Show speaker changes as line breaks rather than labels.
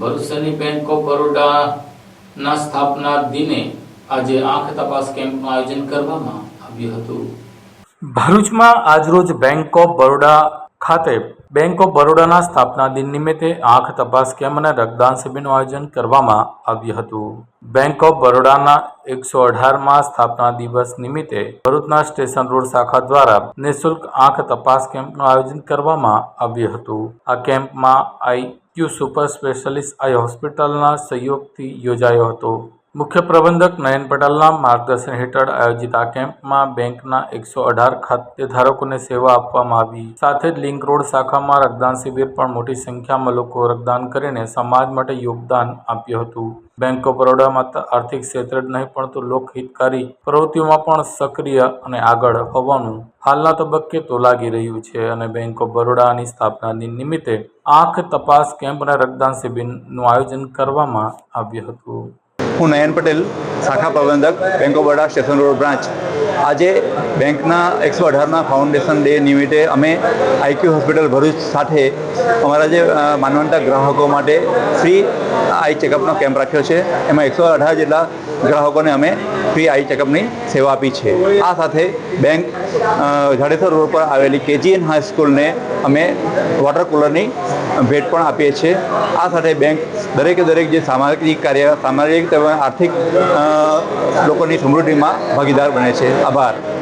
ભરૂચની bank of બરોડાના સ્થાપના દિને આજે આંખ તપાસ કેમ્પનું આયોજન કરવામાં આવ્યું હતું. ભરૂચમાં આજરોજ બેંક ઓફ બરોડા ખાતે બેંક ઓફ બરોડાના સ્થાપના દિન નિમિત્તે આંખ તપાસ કેમ્પ અને રક્તદાન શિબિરનું આયોજન કરવામાં આવ્યું હતું. બેંક ઓફ બરોડાના એકસો અઢારમાં સ્થાપના દિવસ નિમિત્તે ભરૂચના સ્ટેશન રોડ શાખા દ્વારા નિઃશુલ્ક આંખ તપાસ કેમ્પનું આયોજન કરવામાં આવ્યું હતું. આ કેમ્પમાં આઈક્યુ સુપર સ્પેશિયાલિસ્ટ આઈ હોસ્પિટલના સહયોગથી યોજાયો હતો. મુખ્ય પ્રબંધક નયન પટેલના માર્ગદર્શન હેઠળ આયોજિત આ કેમ્પમાં બેંકના એકસો અઢાર ખાતેધારકોને સેવા આપવામાં આવી. સાથે જ લિંક રોડ શાખામાં રક્તદાન શિબિર પણ મોટી સંખ્યામાં લોકો રક્તદાન કરીને સમાજ માટે યોગદાન આપ્યું હતું. બેંક ઓફ બરોડા માત્ર આર્થિક ક્ષેત્રે જ નહીં, પરંતુ લોકહિતકારી પ્રવૃત્તિઓમાં પણ સક્રિય અને આગળ હોવાનું હાલના તબક્કે તો લાગી રહ્યું છે અને બેંક ઓફ બરોડાની સ્થાપનાની નિમિત્તે આંખ તપાસ કેમ્પ અને રક્તદાન શિબિરનું આયોજન કરવામાં આવ્યું હતું.
હું નયન પટેલ, શાખા પ્રબંધક, bank of Baroda, station road, branch. આજે બેંકના એકસો અઢારના ફાઉન્ડેશન ડે નિમિત્તે અમે આઈક્યુ હોસ્પિટલ ભરૂચ સાથે અમારા જે માનવંતા ગ્રાહકો માટે ફ્રી આઈ ચેકઅપનો કેમ્પ રાખ્યો છે. એમાં એકસો અઢાર જેટલા ગ્રાહકોને અમે ફ્રી આઈ ચેકઅપની સેવા આપી છે. આ સાથે બેંક જાડેસર રોડ પર આવેલી કેજીએન હાઈસ્કૂલને અમે વોટર કુલરની ભેટ પણ આપીએ છીએ. આ સાથે બેંક દરેકે દરેક જે સામાજિક કાર્ય, સામાજિક તેમજ આર્થિક લોકોની સમૃદ્ધિમાં ભાગીદાર બને છે. આભાર.